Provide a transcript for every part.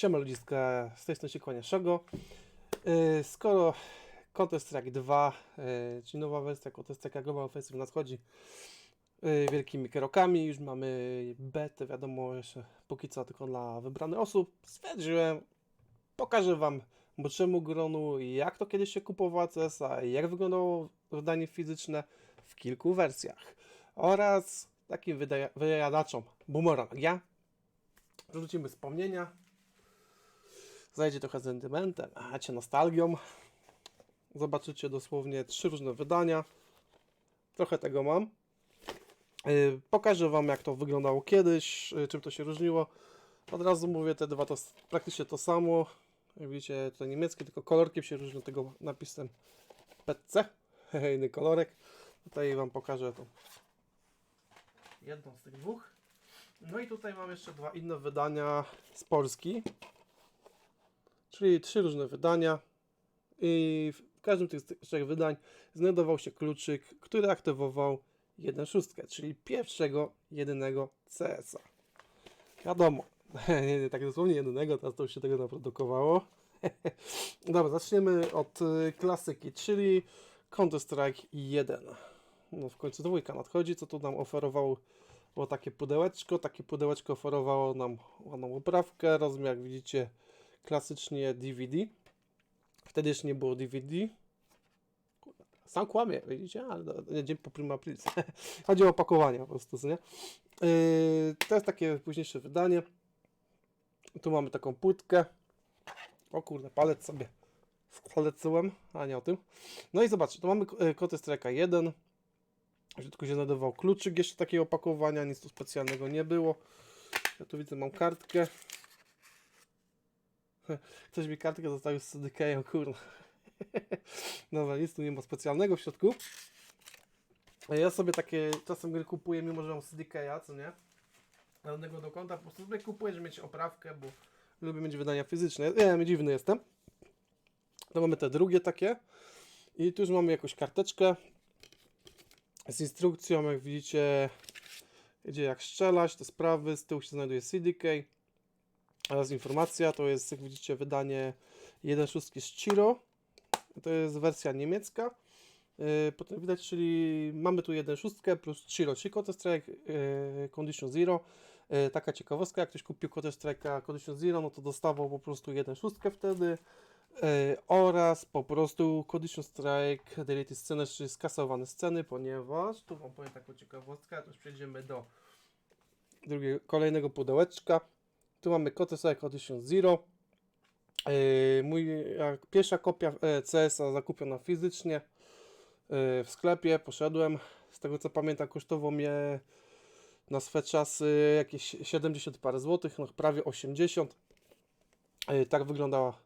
Siema ludziska, z tej strony się kłania. Yy, Skoro Counter Strike 2, yy, czyli nowa wersja Counter Strike Global Offensive nadchodzi yy, wielkimi krokami, już mamy betę, wiadomo, jeszcze póki co tylko dla wybranych osób, stwierdziłem, pokażę Wam młodszemu gronu, jak to kiedyś się kupowało CS-a, jak wyglądało wydanie fizyczne w kilku wersjach oraz takim wyjadaczom boomerang. Ja wrzucimy wspomnienia, zajdzie trochę sentymentem, a cię nostalgią. Zobaczycie dosłownie trzy różne wydania. Trochę tego mam. Yy, Pokażę Wam, jak to wyglądało kiedyś, yy, czym to się różniło. Od razu mówię, te dwa to praktycznie to samo. Jak widzicie, to niemieckie, tylko kolorkiem się różnią tego napisem PC. Inny kolorek. Tutaj Wam pokażę tą jedną z tych dwóch. No i tutaj mam jeszcze dwa inne wydania z Polski. Czyli trzy różne wydania. I w każdym z tych trzech wydań znajdował się kluczyk, który aktywował 1.6, czyli pierwszego, jedynego CS-a. Wiadomo, nie, nie, tak dosłownie jedynego, teraz to już się tego naprodukowało. Dobra, zaczniemy od y, klasyki, czyli Counter-Strike 1. No w końcu dwójka nadchodzi, co tu nam oferowało takie pudełeczko. Takie pudełeczko oferowało nam ładną oprawkę, rozmiar widzicie klasycznie DVD. Wtedy jeszcze nie było DVD. Sam kłamie, widzicie? Ale nie, dzień po prima aprilis. Chodzi o opakowanie po prostu, nie? Yy, to jest takie późniejsze wydanie. Tu mamy taką płytkę. O kurde, palec sobie skalecyłem, a nie o tym. No i zobaczcie, tu mamy Counter Strike'a 1. W się znajdował kluczyk jeszcze takiego opakowania, nic tu specjalnego nie było. Ja tu widzę, mam kartkę. Ktoś mi kartkę zostawił z CDK, kurwa. Dobra, nic tu nie ma specjalnego w środku. Ja sobie takie czasem gry kupuję, mimo że mam CDK, co nie? Żadnego do konta, po prostu sobie kupuję, żeby mieć oprawkę, bo lubię mieć wydania fizyczne. Ja ja dziwny jestem. To mamy te drugie takie. I tu już mamy jakąś karteczkę z instrukcją, jak widzicie, gdzie jak strzelać, te sprawy, z tyłu się znajduje CDK oraz informacja, to jest jak widzicie wydanie 1.6 z Chiro, to jest wersja niemiecka, Yy, potem widać, czyli mamy tu 1.6 plus Chiro, czyli Counter Strike yy, Condition Zero, Yy, taka ciekawostka, jak ktoś kupił Counter Strike Condition Zero, no to dostawał po prostu 1.6 wtedy, oraz po prostu Condition Strike Deleted Scene, czyli skasowane sceny, ponieważ tu wam powiem taką ciekawostkę, a to już przejdziemy do drugiego, kolejnego pudełeczka. Tu mamy Counter Strike Condition Zero. E, mój, jak pierwsza kopia e, CS-a zakupiona fizycznie e, w sklepie, poszedłem. Z tego co pamiętam, kosztowało mnie na swe czasy jakieś 70 parę złotych, no prawie 80. E, Tak wyglądała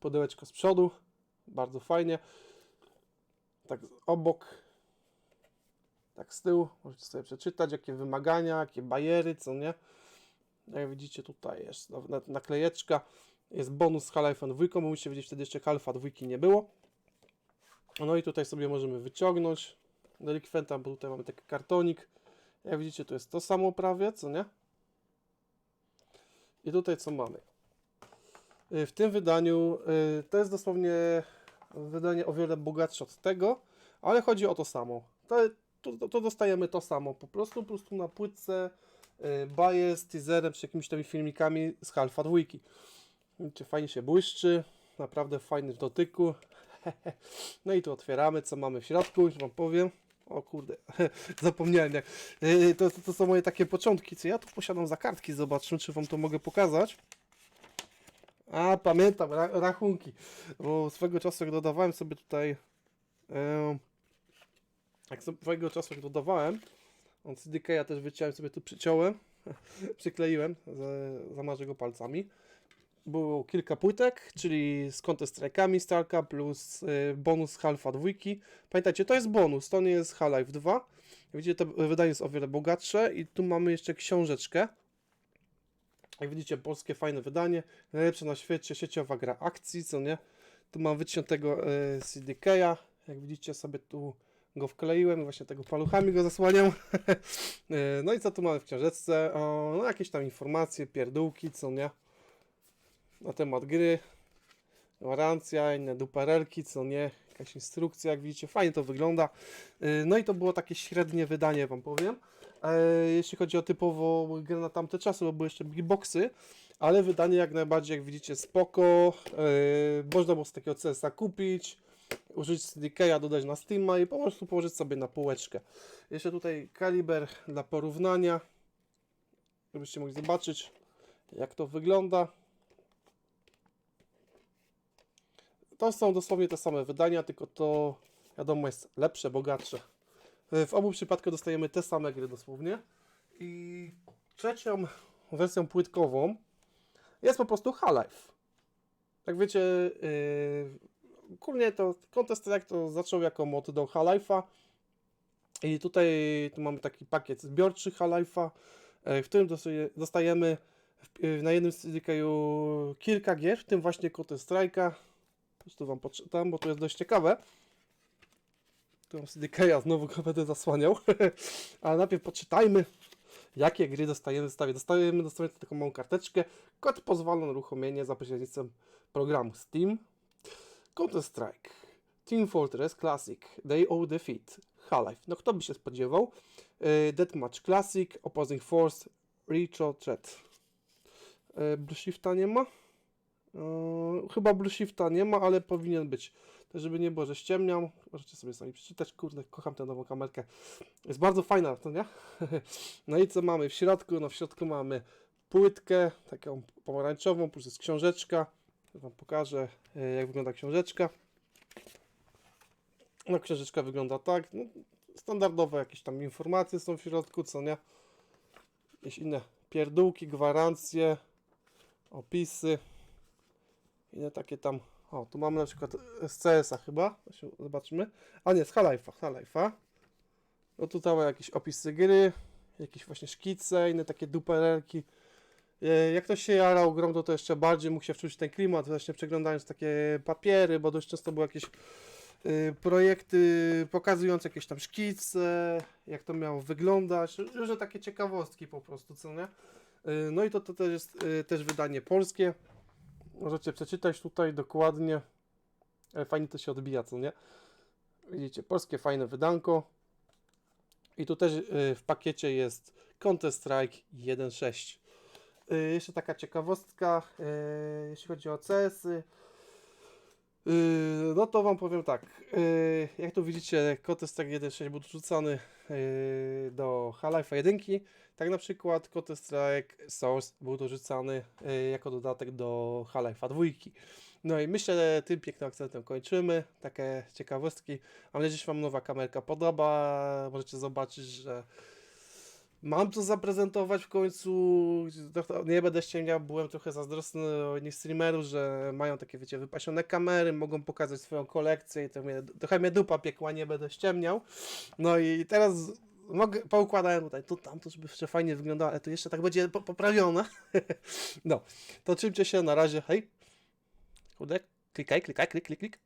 pudełeczko z przodu, bardzo fajnie. Tak obok, tak z tyłu, możecie sobie przeczytać, jakie wymagania, jakie bariery, co nie. Jak widzicie, tutaj jest na- naklejeczka, jest bonus Half-Life 2, bo musicie wiedzieć, wtedy jeszcze Half-Life 2 nie było. No i tutaj sobie możemy wyciągnąć delikwenta, bo tutaj mamy taki kartonik. Jak widzicie, to jest to samo prawie, co nie? I tutaj co mamy? Y, W tym wydaniu y, to jest dosłownie wydanie o wiele bogatsze od tego, ale chodzi o to samo. To, to, to dostajemy to samo, po prostu, po prostu na płytce y, baję z teaserem czy jakimiś tam filmikami z Halfa dwójki. Widzicie, fajnie się błyszczy, naprawdę fajny w dotyku. No i tu otwieramy, co mamy w środku, już Wam powiem. O kurde, zapomniałem jak. Y, To, to, to są moje takie początki, co ja tu posiadam za kartki, zobaczmy, czy Wam to mogę pokazać. A, pamiętam, ra rachunki. Bo swego czasu jak dodawałem sobie tutaj. em, jak swego czasu jak dodawałem, on CDK ja też wyciąłem sobie tu przyciąłem, przykleiłem, za- zamarzę go palcami. Było kilka płytek, czyli z Counter Strike'ami Starka plus y, bonus Halfa dwójki. Pamiętajcie, to jest bonus, to nie jest Half-Life 2. Widzicie, to wydanie jest o wiele bogatsze i tu mamy jeszcze książeczkę. Jak widzicie, polskie fajne wydanie, najlepsze na świecie, sieciowa gra akcji, co nie? Tu mam wyciętego CDK-a, jak widzicie sobie tu go wkleiłem, właśnie tego paluchami go zasłaniam. E, no i co tu mamy w książeczce? O, no jakieś tam informacje, pierdółki, co nie? na temat gry. Gwarancja, inne duperelki, co nie, jakaś instrukcja, jak widzicie, fajnie to wygląda. Yy, No i to było takie średnie wydanie, wam powiem. E, Jeśli chodzi o typowo grę na tamte czasy, bo były jeszcze big boxy, ale wydanie jak najbardziej, jak widzicie, spoko. Można było z takiego CS-a kupić, użyć CDK, dodać na Steama i po prostu położyć sobie na półeczkę. Jeszcze tutaj kaliber dla porównania, żebyście mogli zobaczyć, jak to wygląda. To są dosłownie te same wydania, tylko to wiadomo jest lepsze, bogatsze. W obu przypadkach dostajemy te same gry dosłownie. I trzecią wersją płytkową jest po prostu Half-Life. Jak wiecie, yy, ogólnie to Counter Strike to zaczął jako mod do Half-Life'a i tutaj tu mamy taki pakiet zbiorczy Half-Life'a, e, w którym dostaje- dostajemy y, na jednym CDK-u kilka gier, w tym właśnie Counter Strike'a. Już tu wam poczytam, bo to jest dość ciekawe. Tu CDK-a znowu go będę zasłaniał. Ale najpierw poczytajmy, jakie gry dostajemy w zestawie. Dostajemy, dostajemy taką małą karteczkę. Kod pozwala na uruchomienie za pośrednictwem programu Steam. Counter-Strike, Team Fortress Classic, Day of Defeat, Half-Life. No kto by się spodziewał? Yy, Deathmatch Classic, Opposing Force, Retro Threat. Yy, Blue Shifta nie ma? Yy, chyba Blue Shifta nie ma, ale powinien być. To żeby nie było, że ściemniam. Możecie sobie sami przeczytać. Kurde, kocham tę nową kamerkę. Jest bardzo fajna, to nie? no i co mamy w środku? No w środku mamy płytkę, taką pomarańczową, plus jest książeczka. Wam pokażę, e, jak wygląda książeczka. No książeczka wygląda tak. No, standardowe jakieś tam informacje są w środku, co nie? Jakieś inne pierdółki, gwarancje, opisy. Inne takie tam. O, tu mamy na przykład z CS-a chyba. Zobaczmy. A nie, z. Half-Life'a. No tutaj mamy jakieś opisy gry, jakieś właśnie szkice, inne takie duperelki. E, Jak ktoś się jarał grą, to, to jeszcze bardziej mógł się wczuć w ten klimat, właśnie przeglądając takie papiery, bo dość często były jakieś y, projekty pokazujące jakieś tam szkice, jak to miało wyglądać, różne takie ciekawostki po prostu, co nie? Y, No i to, to też jest też wydanie polskie. Możecie przeczytać tutaj dokładnie. Fajnie to się odbija, co nie? Widzicie, polskie fajne wydanko. I tu też w pakiecie jest Counter Strike 1.6. Y, Jeszcze taka ciekawostka, y, jeśli chodzi o CS-y. y, No to Wam powiem tak. Jak tu widzicie, Counter Strike 1.6 był dorzucany do Half-Life 1. Tak na przykład Counter Strike Source był dorzucany jako dodatek do Half-Life'a 2. No i myślę, że tym pięknym akcentem kończymy. Takie ciekawostki. Mam nadzieję, że Wam nowa kamerka podoba. Możecie zobaczyć, że mam to zaprezentować w końcu. Nie będę ściemniał, byłem trochę zazdrosny o innych streamerów, że mają takie, wiecie, wypasione kamery, mogą pokazać swoją kolekcję i to mnie, trochę mnie dupa piekła, nie będę ściemniał. No i teraz mogę, poukładałem tutaj, to żeby jeszcze fajnie wyglądało, ale to jeszcze tak będzie po, poprawione. no, to czymcie się na razie, hej. Kurde, klikaj, klikaj, klik, klik, klik.